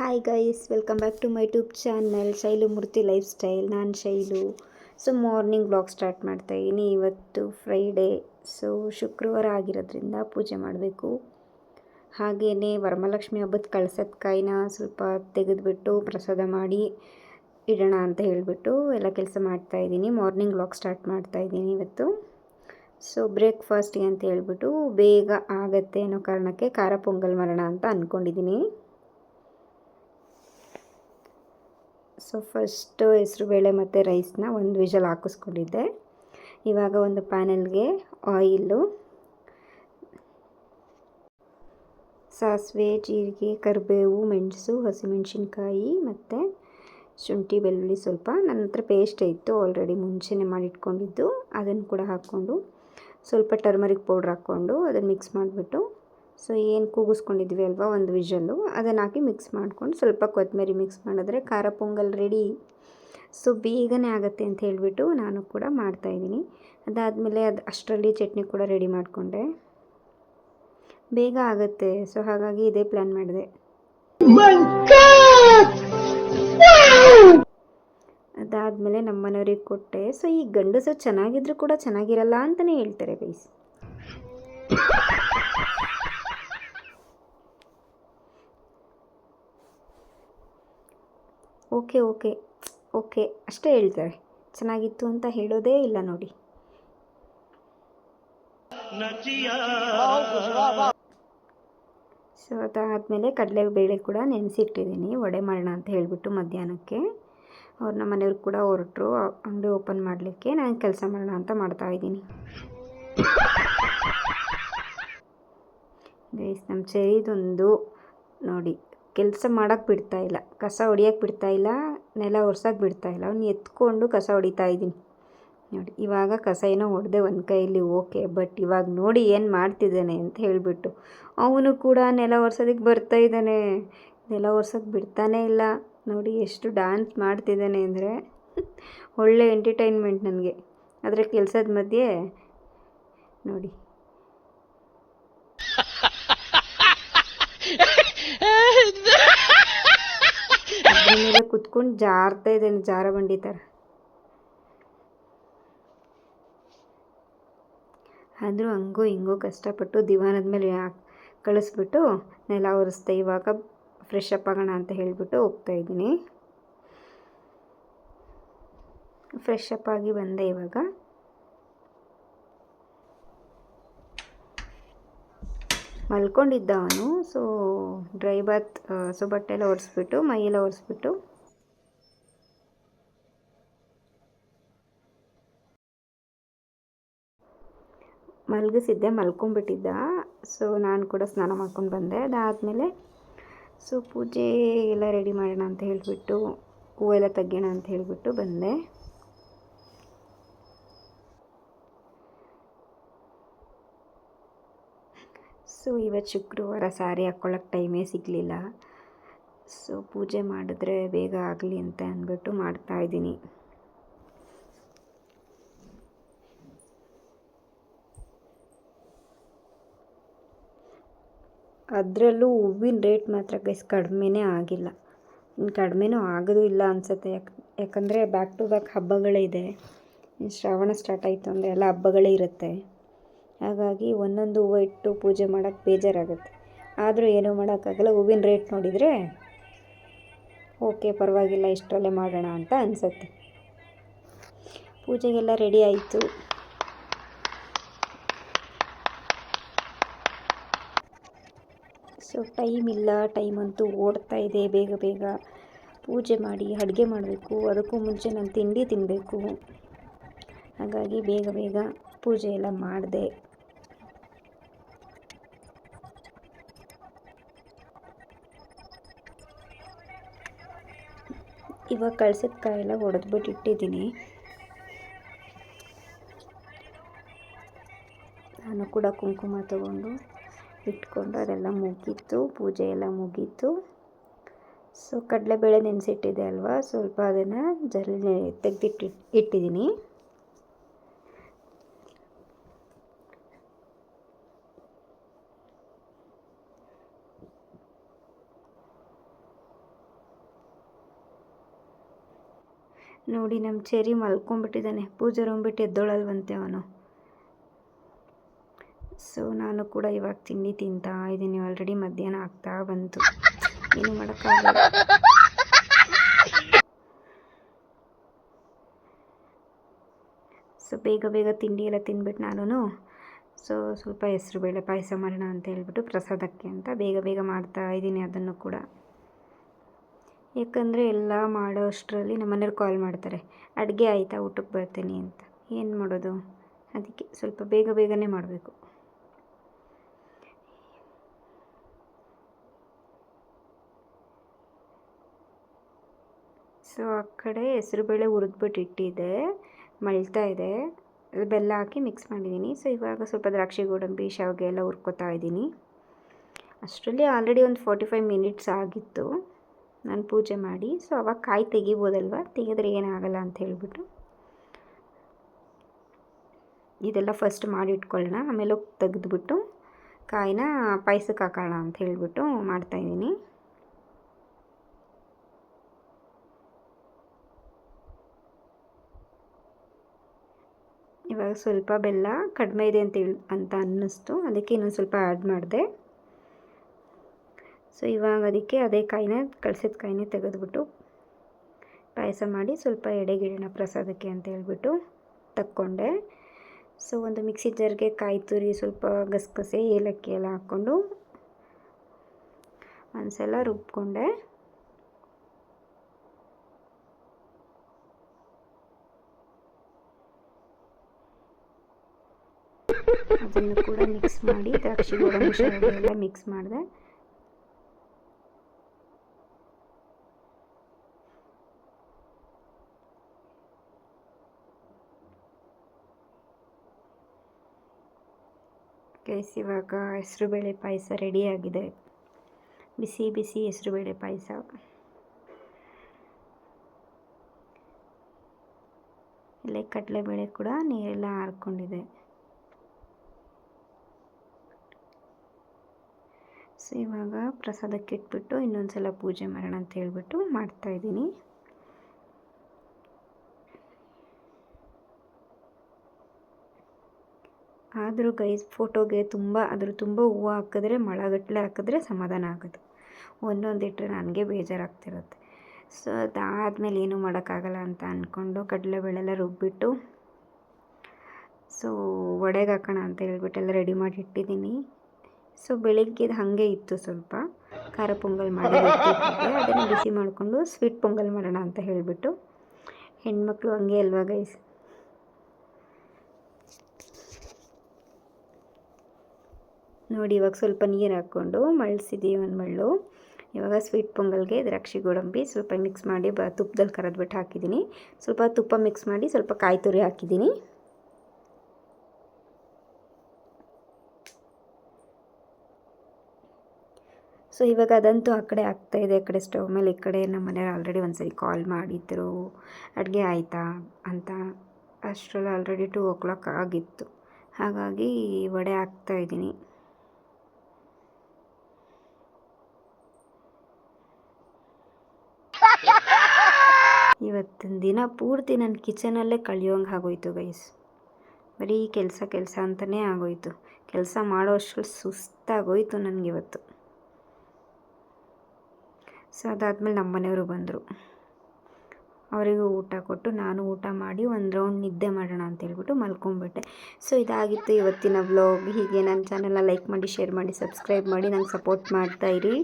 Hi guys welcome back to my tube channel Shailu Murthy lifestyle ನಾನು Shailu. So morning vlog start ಮಾಡ್ತಾಯಿದ್ದೀನಿ ಇವತ್ತು Friday so ಶುಕ್ರವಾರ ಆಗಿರೋದ್ರಿಂದ ಪೂಜೆ ಮಾಡಬೇಕು. ಹಾಗೆಯೇ ವರಮಹಾಲಕ್ಷ್ಮಿ ಹಬ್ಬದ ಕಳ್ಸದ ಕಾಯಿನ ಸ್ವಲ್ಪ ತೆಗೆದುಬಿಟ್ಟು ಪ್ರಸಾದ ಮಾಡಿ ಇಡೋಣ ಅಂತ ಹೇಳಿಬಿಟ್ಟು ಎಲ್ಲ ಕೆಲಸ ಮಾಡ್ತಾಯಿದ್ದೀನಿ ಮಾರ್ನಿಂಗ್ ಬ್ಲಾಗ್ ಸ್ಟಾರ್ಟ್ ಮಾಡ್ತಾ ಇದ್ದೀನಿ ಇವತ್ತು. ಸೊ ಬ್ರೇಕ್ಫಾಸ್ಟಿಗೆ ಅಂತ ಹೇಳ್ಬಿಟ್ಟು ಬೇಗ ಆಗತ್ತೆ ಅನ್ನೋ ಕಾರಣಕ್ಕೆ ಖಾರ ಪೊಂಗಲ್ ಮರಣ ಅಂತ ಅಂದ್ಕೊಂಡಿದ್ದೀನಿ ಸೊ ಫಸ್ಟು ಹೆಸ್ರುಬೇಳೆ ಮತ್ತು ರೈಸ್ನ ಒಂದು ವಿಷಲ್ ಹಾಕಿಸ್ಕೊಂಡಿದ್ದೆ. ಇವಾಗ ಒಂದು ಪ್ಯಾನಲ್ಗೆ ಆಯಿಲು ಸಾಸಿವೆ, ಜೀರಿಗೆ, ಕರಿಬೇವು, ಮೆಣಸು, ಹಸಿಮೆಣಸಿನ್ಕಾಯಿ ಮತ್ತು ಶುಂಠಿ, ಬೆಳ್ಳುಳ್ಳಿ ಸ್ವಲ್ಪ. ನನ್ನ ಹತ್ರ ಪೇಸ್ಟ್ ಇತ್ತು ಆಲ್ರೆಡಿ ಮುಂಚೆನೇ ಮಾಡಿಟ್ಕೊಂಡಿದ್ದು. ಅದನ್ನು ಕೂಡ ಹಾಕ್ಕೊಂಡು ಸ್ವಲ್ಪ ಟರ್ಮರಿಕ್ ಪೌಡ್ರ್ ಹಾಕ್ಕೊಂಡು ಅದನ್ನು ಮಿಕ್ಸ್ ಮಾಡಿಬಿಟ್ಟು ಸೊ ಏನು ಕೂಗಿಸ್ಕೊಂಡಿದ್ವಿ ಅಲ್ವಾ ಒಂದು ವಿಷಲ್ಲು, ಅದನ್ನು ಹಾಕಿ ಮಿಕ್ಸ್ ಮಾಡ್ಕೊಂಡು ಸ್ವಲ್ಪ ಕೊತ್ತಂಬರಿ ಮಿಕ್ಸ್ ಮಾಡಿದ್ರೆ ಖಾರ ಪೊಂಗಲ್ ರೆಡಿ ಸೊ ಬೇಗನೆ ಆಗುತ್ತೆ ಅಂತ ಹೇಳಿಬಿಟ್ಟು ನಾನು ಕೂಡ ಮಾಡ್ತಾಯಿದ್ದೀನಿ ಅದಾದಮೇಲೆ ಅದು ಅಷ್ಟರಲ್ಲಿ ಚಟ್ನಿ ಕೂಡ ರೆಡಿ ಮಾಡಿಕೊಂಡೆ. ಬೇಗ ಆಗುತ್ತೆ, ಸೊ ಹಾಗಾಗಿ ಇದೇ ಪ್ಲ್ಯಾನ್ ಮಾಡಿದೆ. ಅದಾದಮೇಲೆ ನಮ್ಮನೆಯವ್ರಿಗೆ ಕೊಟ್ಟೆ. ಸೊ ಈ ಗಂಡಸು ಚೆನ್ನಾಗಿದ್ರು ಕೂಡ ಚೆನ್ನಾಗಿರಲ್ಲ ಅಂತಲೇ ಹೇಳ್ತಾರೆ ಗೈಸ್. ಓಕೆ ಓಕೆ ಓಕೆ, ಅಷ್ಟೇ ಹೇಳ್ತಾರೆ. ಚೆನ್ನಾಗಿತ್ತು ಅಂತ ಹೇಳೋದೇ ಇಲ್ಲ ನೋಡಿ. ಸೊ ಅದಾದಮೇಲೆ ಕಡಲೆಬೇಳೆ ಕೂಡ ನೆನೆಸಿಟ್ಟಿದ್ದೀನಿ. ವಡೆ ಮಾಡೋಣ ಅಂತ ಹೇಳಿಬಿಟ್ಟು ಮಧ್ಯಾಹ್ನಕ್ಕೆ. ಅವ್ರು ನಮ್ಮ ಮನೆಯವ್ರು ಕೂಡ ಹೊರಟರು. ಅಂಗಡಿ ಓಪನ್ ಮಾಡಲಿಕ್ಕೆ ನಾನು ಕೆಲಸ ಮಾಡೋಣ ಅಂತ ಮಾಡ್ತಾ ಇದ್ದೀನಿ. ಗೈಸ್ ನಮ್ಮ ಚೆರಿದೊಂದು ನೋಡಿ. ಕೆಲಸ ಮಾಡೋಕ್ಕೆ ಬಿಡ್ತಾ ಇಲ್ಲ. ಕಸ ಹೊಡಿಯೋಕ್ಕೆ ಬಿಡ್ತಾ ಇಲ್ಲ. ನೆಲ ಒರ್ಸೋಕ್ಕೆ ಬಿಡ್ತಾ ಇಲ್ಲ. ಅವ್ನು ಎತ್ಕೊಂಡು ಕಸ ಹೊಡಿತಾ ಇದ್ದೀನಿ. ನೋಡಿ, ಇವಾಗ ಕಸ ಏನೋ ಹೊಡೆದೆ ಒಂದು ಕೈಯಲ್ಲಿ ಓಕೆ, ಬಟ್ ಇವಾಗ ನೋಡಿ ಏನು ಮಾಡ್ತಿದ್ದಾನೆ ಅಂತ ಹೇಳಿಬಿಟ್ಟು ಅವನು ಕೂಡ ನೆಲ ಒರ್ಸೋದಕ್ಕೆ ಬರ್ತಾ ಇದ್ದಾನೆ. ನೆಲ ಒರ್ಸೋಕ್ಕೆ ಬಿಡ್ತಾನೇ ಇಲ್ಲ. ನೋಡಿ ಎಷ್ಟು ಡ್ಯಾನ್ಸ್ ಮಾಡ್ತಿದ್ದಾನೆ ಅಂದರೆ ಒಳ್ಳೆ ಎಂಟರ್ಟೈನ್ಮೆಂಟ್ ನನಗೆ. ಆದರೆ ಕೆಲಸದ ಮಧ್ಯೆ ನೋಡಿ ಮೇಲೆ ಕುತ್ಕೊಂಡು ಜಾರ್ತಾ ಇದ್ದಾನೆ, ಜಾರ ಬಂಡಿ ಥರ ಆದರೂ ಹಂಗೋ ಹಿಂಗೋ ಕಷ್ಟಪಟ್ಟು ದಿವಾನದ ಮೇಲೆ ಕಳಿಸ್ಬಿಟ್ಟು ನೆಲ ಒರೆಸ್ತಾ ಇವಾಗ ಫ್ರೆಶ್ ಅಪ್ ಆಗೋಣ ಅಂತ ಹೇಳಿಬಿಟ್ಟು ಹೋಗ್ತಾ ಇದ್ದೀನಿ. ಫ್ರೆಶ್ ಅಪ್ ಆಗಿ ಬಂದೆ ಇವಾಗ. ಮಲ್ಕೊಂಡಿದ್ದ ಅವನು. ಸೊ ಡ್ರೈ ಬಾತ್ ಸೊ ಬಟ್ಟೆಲ್ಲ ಒರೆಸ್ಬಿಟ್ಟು, ಮೈಯೆಲ್ಲ ಒರೆಸ್ಬಿಟ್ಟು. ಮಲಗಿಸಿದ್ದೆ, ಮಲ್ಕೊಂಡ್ಬಿಟ್ಟಿದ್ದ. ಸೊ ನಾನು ಕೂಡ ಸ್ನಾನ ಮಾಡ್ಕೊಂಡು ಬಂದೆ. ಅದಾದಮೇಲೆ ಸೊ ಪೂಜೆ ಎಲ್ಲ ರೆಡಿ ಮಾಡೋಣ ಅಂತ ಹೇಳಿಬಿಟ್ಟು, ಹೂವೆಲ್ಲ ತೆಗೆಯೋಣ ಅಂತ ಹೇಳಿಬಿಟ್ಟು ಬಂದೆ. ಸೊ ಇವತ್ತು ಶುಕ್ರವಾರ ಸಾರಿ ಹಾಕ್ಕೊಳ್ಳೋಕೆ ಟೈಮೇ ಸಿಗಲಿಲ್ಲ. ಸೊ ಪೂಜೆ ಮಾಡಿದ್ರೆ ಬೇಗ ಆಗಲಿ ಅಂತ ಅಂದ್ಬಿಟ್ಟು ಮಾಡ್ತಾಯಿದ್ದೀನಿ ಅದರಲ್ಲೂ ಹೂವಿನ ರೇಟ್ ಮಾತ್ರ ಗೈಸ್ ಕಡಿಮೆನೇ ಆಗಿಲ್ಲ. ಇನ್ನು ಕಡಿಮೆನೂ ಆಗೋದು ಇಲ್ಲ ಅನಿಸುತ್ತೆ. ಯಾಕೆ ಯಾಕಂದರೆ ಬ್ಯಾಕ್ ಟು ಬ್ಯಾಕ್ ಹಬ್ಬಗಳೇ ಇದೆ. ಶ್ರಾವಣ ಸ್ಟಾರ್ಟ್ ಆಯಿತು ಅಂದರೆ ಎಲ್ಲ ಹಬ್ಬಗಳೇ ಇರುತ್ತೆ. ಹಾಗಾಗಿ ಒಂದೊಂದು ಹೂವು ಇಟ್ಟು ಪೂಜೆ ಮಾಡೋಕ್ಕೆ ಬೇಜಾರಾಗುತ್ತೆ. ಆದರೂ ಏನೂ ಮಾಡೋಕ್ಕಾಗಲ್ಲ. ಹೂವಿನ ರೇಟ್ ನೋಡಿದರೆ ಓಕೆ ಪರವಾಗಿಲ್ಲ, ಇಷ್ಟರಲ್ಲೇ ಮಾಡೋಣ ಅಂತ ಅನಿಸುತ್ತೆ. ಪೂಜೆಗೆಲ್ಲ ರೆಡಿ ಆಯಿತು. ಸೊ ಟೈಮ್ ಇಲ್ಲ. ಟೈಮ್ ಅಂತೂ ಓಡ್ತಾ ಇದೆ. ಬೇಗ ಬೇಗ ಪೂಜೆ ಮಾಡಿ, ಅಡುಗೆ ಮಾಡಬೇಕು. ಅದಕ್ಕೂ ಮುಂಚೆ ನಾನು ತಿಂಡಿ ತಿನ್ನಬೇಕು ಹಾಗಾಗಿ ಬೇಗ ಬೇಗ ಪೂಜೆ ಎಲ್ಲ ಮಾಡಿದೆ. ಇವಾಗ ಕಳ್ಸದ ಕಾಯೆಲ್ಲ ಹೊಡೆದ್ಬಿಟ್ಟು ಇಟ್ಟಿದ್ದೀನಿ. ನಾನು ಕೂಡ ಕುಂಕುಮ ತಗೊಂಡು ಇಟ್ಕೊಂಡು ಅದೆಲ್ಲ ಮುಗೀತು, ಪೂಜೆ ಎಲ್ಲ ಮುಗೀತು. ಸೊ ಕಡಲೆಬೇಳೆ ನೆನೆಸಿಟ್ಟಿದೆ ಅಲ್ವಾ? ಸ್ವಲ್ಪ ಅದನ್ನು ಜಲ್ಲಿ ತೆಗೆದಿಟ್ಟು, ಇಟ್ಟಿದ್ದೀನಿ. ನೋಡಿ ನಮ್ಮ ಚೆರಿ ಮಲ್ಕೊಂಡ್ಬಿಟ್ಟಿದ್ದಾನೆ ಪೂಜೆ ರೂಮ್ ಬಿಟ್ಟು ಎದ್ದೋಳಲ್ವಂತೆ ಅವನು. ಸೊ ನಾನು ಕೂಡ ಇವಾಗ ತಿಂಡಿ ತಿಂತಾ ಇದ್ದೀನಿ. ಆಲ್ರೆಡಿ ಮಧ್ಯಾಹ್ನ ಆಗ್ತಾ ಬಂತು. ಏನು ಮಾಡೋಕ್ಕಾಗಲ್ಲ. ಸೊ ಬೇಗ ಬೇಗ ತಿಂಡಿ ಎಲ್ಲ ತಿಂದ್ಬಿಟ್ಟು ನಾನು ಸೊ ಸ್ವಲ್ಪ ಹೆಸ್ರುಬೇಳೆ ಪಾಯಸ ಮಾಡೋಣ ಅಂತ ಹೇಳ್ಬಿಟ್ಟು ಪ್ರಸಾದಕ್ಕೆ ಅಂತ ಬೇಗ ಬೇಗ ಮಾಡ್ತಾ ಇದ್ದೀನಿ ಅದನ್ನು ಕೂಡ. ಯಾಕಂದರೆ ಎಲ್ಲ ಮಾಡೋ ಅಷ್ಟರಲ್ಲಿ ನಮ್ಮ ಮನೆಯವ್ರು ಕಾಲ್ ಮಾಡ್ತಾರೆ. ಅಡುಗೆ ಆಯಿತಾ? ಊಟಕ್ಕೆ ಬರ್ತೀನಿ ಅಂತ. ಏನು ಮಾಡೋದು? ಅದಕ್ಕೆ ಸ್ವಲ್ಪ ಬೇಗ ಬೇಗನೆ ಮಾಡಬೇಕು. ಸೊ ಆ ಕಡೆ ಹೆಸ್ರುಬೇಳೆ ಹುರಿದ್ಬಿಟ್ಟು ಇಟ್ಟಿದ್ದೆ ಮಳ್ತಾ ಇದೆ. ಬೆಲ್ಲ ಹಾಕಿ ಮಿಕ್ಸ್ ಮಾಡಿದ್ದೀನಿ. ಸೊ ಇವಾಗ ಸ್ವಲ್ಪ ದ್ರಾಕ್ಷಿ, ಗೋಡಂಬಿ, ಶಾವಿಗೆ ಎಲ್ಲ ಹುರ್ಕೋತಾ ಇದ್ದೀನಿ. ಅಷ್ಟರಲ್ಲಿ ಆಲ್ರೆಡಿ ಒಂದು ಫಾರ್ಟಿ ಫೈವ್ ಮಿನಿಟ್ಸ್ ಆಗಿತ್ತು. ನಾನು ಪೂಜೆ ಮಾಡಿ. ಸೊ ಅವಾಗ ಕಾಯಿ ತೆಗಿಬೋದಲ್ವ? ತೆಗೆದ್ರೆ ಏನಾಗಲ್ಲ ಅಂತ ಹೇಳಿಬಿಟ್ಟು. ಇದೆಲ್ಲ ಫಸ್ಟ್ ಮಾಡಿ ಇಟ್ಕೊಳ್ಳೋಣ ಆಮೇಲೆ ತೆಗೆದುಬಿಟ್ಟು ಕಾಯಿನ ಪಾಯಸಕ್ಕೆ ಹಾಕೋಣ ಅಂತ ಹೇಳಿಬಿಟ್ಟು ಮಾಡ್ತಾಯಿದ್ದೀನಿ ಇವಾಗ ಸ್ವಲ್ಪ ಬೆಲ್ಲ ಕಡಿಮೆ ಇದೆ ಅಂತ ಹೇಳಿ, ಅಂತ ಅನ್ನಿಸ್ತು. ಅದಕ್ಕೆ ಇನ್ನೊಂದು ಸ್ವಲ್ಪ ಆ್ಯಡ್ ಮಾಡಿದೆ. ಸೊ, ಇವಾಗ ಅದಕ್ಕೆ ಅದೇ ಕಾಯಿನ, ಕಳ್ಸಿದ ಕಾಯಿನೇ ತೆಗೆದುಬಿಟ್ಟು ಪಾಯಸ ಮಾಡಿ ಸ್ವಲ್ಪ ಎಡೆಗಿಡೋಣ ಪ್ರಸಾದಕ್ಕೆ ಅಂತ ಹೇಳ್ಬಿಟ್ಟು ತಕ್ಕೊಂಡೆ. ಸೊ, ಒಂದು ಮಿಕ್ಸಿ ಜರ್ಗೆ ಕಾಯಿ ತುರಿ, ಸ್ವಲ್ಪ ಗಸಗಸೆ, ಏಲಕ್ಕಿ ಎಲ್ಲ ಹಾಕ್ಕೊಂಡು ಒಂದ್ಸಲ ರುಬ್ಕೊಂಡೆ. ಅದನ್ನು ಕೂಡ ಮಿಕ್ಸ್ ಮಾಡಿ, ದ್ರಾಕ್ಷಿ ಗೋಡಂಬಿ ಎಲ್ಲ ಮಿಕ್ಸ್ ಮಾಡಿದೆ. ಗೈಸ್ ಇವಾಗ ಹೆಸರುಬೇಳೆ ಪಾಯಸ ರೆಡಿಯಾಗಿದೆ. ಬಿಸಿ ಬಿಸಿ ಹೆಸರುಬೇಳೆ ಪಾಯಸ. ಇಲ್ಲೇ ಕಡಲೆಬೇಳೆ ಕೂಡ ನೀರೆಲ್ಲ ಹಾರ್ಕೊಂಡಿದೆ ಸೊ, ಇವಾಗ ಪ್ರಸಾದಕ್ಕೆ ಇಟ್ಬಿಟ್ಟು ಇನ್ನೊಂದು ಸಲ ಪೂಜೆ ಮಾಡೋಣ ಅಂತ ಹೇಳ್ಬಿಟ್ಟು ಮಾಡ್ತಾಯಿದ್ದೀನಿ ಆದರೂ ಗೈಸ್ ಫೋಟೋಗೆ ತುಂಬ ಅದ್ರ ತುಂಬ ಹೂವು ಹಾಕಿದ್ರೆ, ಮಳಗಟ್ಟಲೆ ಹಾಕಿದ್ರೆ ಸಮಾಧಾನ ಆಗೋದು. ಒಂದೊಂದು ಇಟ್ಟರೆ ನನಗೆ ಬೇಜಾರಾಗ್ತಿರುತ್ತೆ. ಸೊ ಅದಾದಮೇಲೆ ಏನೂ ಮಾಡೋಕ್ಕಾಗಲ್ಲ ಅಂತ ಅಂದ್ಕೊಂಡು ಕಡಲೆಬೇಳೆಲ್ಲ ರುಬ್ಬಿಟ್ಟು ಸೊ ಒಡೆಗೆ ಹಾಕೋಣ ಅಂತ ಹೇಳ್ಬಿಟ್ಟು ಎಲ್ಲ ರೆಡಿ ಮಾಡಿ ಇಟ್ಟಿದ್ದೀನಿ. ಸೊ ಬೆಳಿಗ್ಗೆದು ಹಾಗೆ ಇತ್ತು ಸ್ವಲ್ಪ. ಖಾರ ಪೊಂಗಲ್ ಮಾಡಿ ಅದನ್ನು ಬಿಸಿ ಮಾಡಿಕೊಂಡು ಸ್ವೀಟ್ ಪೊಂಗಲ್ ಮಾಡೋಣ ಅಂತ ಹೇಳಿಬಿಟ್ಟು, ಹೆಣ್ಮಕ್ಳು ಹಂಗೆ ಅಲ್ವಾ ಗೈಸ್? ನೋಡಿ, ಇವಾಗ ಸ್ವಲ್ಪ ನೀರು ಹಾಕ್ಕೊಂಡು ಮಳ್ಸಿದ್ದೀವಿ ಒಂದು ಮಳ್ಳು. ಇವಾಗ ಸ್ವೀಟ್ ಪೊಂಗಲ್ಗೆ ದ್ರಾಕ್ಷಿ ಗೋಡಂಬಿ ಸ್ವಲ್ಪ ಮಿಕ್ಸ್ ಮಾಡಿ ಬ ತುಪ್ಪದಲ್ಲಿ ಕರೆದ್ಬಿಟ್ಟು ಹಾಕಿದ್ದೀನಿ ಸ್ವಲ್ಪ ತುಪ್ಪ ಮಿಕ್ಸ್ ಮಾಡಿ ಸ್ವಲ್ಪ ಕಾಯಿ ತುರಿ ಹಾಕಿದ್ದೀನಿ ಸೊ ಇವಾಗ ಅದಂತೂ ಆ ಕಡೆ ಆಗ್ತಾಯಿದೆ ಆ ಕಡೆ ಸ್ಟವ್ ಮೇಲೆ, ಈ ಕಡೆ ನಮ್ಮ ಮನೆಯವ್ರು ಆಲ್ರೆಡಿ ಒಂದು ಸರಿ ಕಾಲ್ ಮಾಡಿದ್ದರು ಅಡುಗೆ ಆಯಿತಾ ಅಂತ. ಅಷ್ಟರಲ್ಲಿ ಆಲ್ರೆಡಿ ಟೂ ಓ ಕ್ಲಾಕ್ ಆಗಿತ್ತು. ಹಾಗಾಗಿ, ವಡೆ ಹಾಕ್ತಾಯಿದ್ದೀನಿ ಇವತ್ತಿನ ದಿನ ಪೂರ್ತಿ ನನ್ನ ಕಿಚನಲ್ಲೇ ಕಳಿಯೋಂಗೆ ಆಗೋಯ್ತು ಗೈಸ್ ಬರೀ ಕೆಲಸ ಕೆಲಸ ಅಂತಲೇ ಆಗೋಯ್ತು. ಕೆಲಸ ಮಾಡೋ ಅಷ್ಟರಲ್ಲಿ ಸುಸ್ತಾಗೋಯ್ತು ನನಗಿವತ್ತು ಸೊ ಅದಾದಮೇಲೆ ನಮ್ಮ ಮನೆಯವರು ಬಂದರು. ಅವರಿಗೂ ಊಟ ಕೊಟ್ಟು ನಾನು ಊಟ ಮಾಡಿ ಒಂದು ರೌಂಡ್ ನಿದ್ದೆ ಮಾಡೋಣ ಅಂತ ಹೇಳ್ಬಿಟ್ಟು ಮಲ್ಕೊಂಡ್ಬಿಟ್ಟೆ ಸೊ ಇದಾಗಿತ್ತು ಇವತ್ತಿನ ವ್ಲಾಗ್ ಹೀಗೆ ನನ್ನ ಚಾನಲ್ನ ಲೈಕ್ ಮಾಡಿ ಶೇರ್ ಮಾಡಿ ಸಬ್ಸ್ಕ್ರೈಬ್ ಮಾಡಿ, ನಂಗೆ ಸಪೋರ್ಟ್ ಮಾಡ್ತಾಯಿರಿ